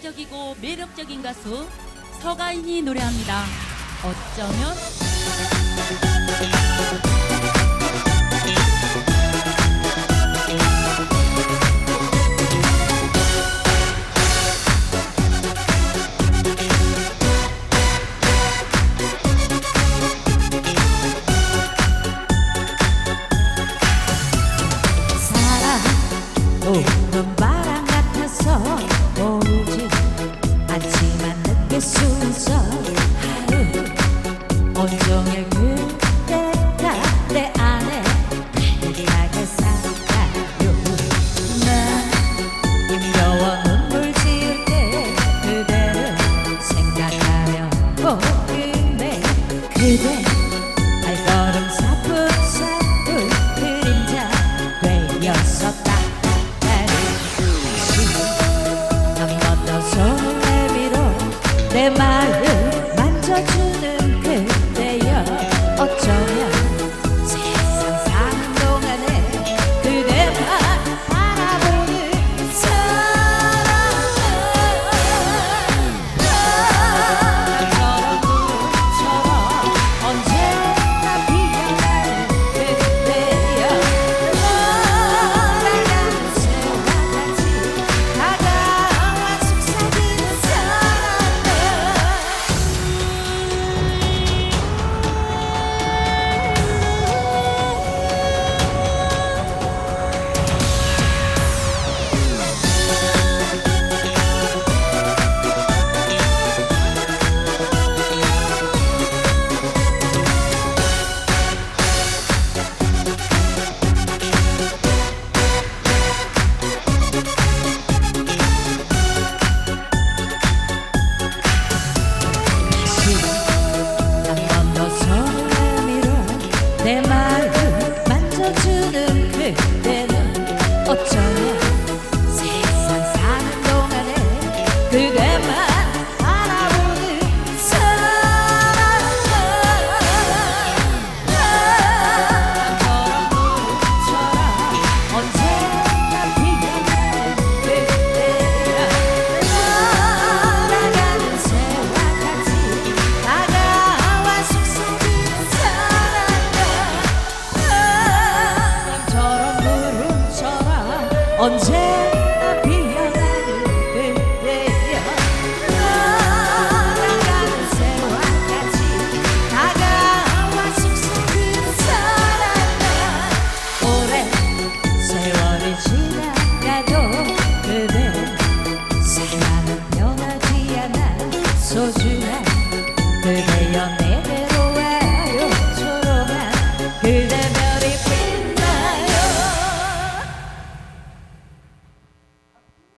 인상적이고 매력적인 가수 서가인이 노래합니다. 어쩌면 있어 하루. 온종일 그대가 내 안에 가득하게 살아요. 난 힘겨워 눈물 지을 때 그대를 생각하며 보이네 그대 발걸음 사뿐사뿐 그림자 따 내 마음 만져주 내 마음 만져주는 그대는 어쩌면 세상 사는 동안에 그대 언제나 피어나는 그대여. 돌아가는 같이 다가와 속삭이는 사랑과 오랜 세월이 지나가도 그대 사랑은 변하지 않아 소중한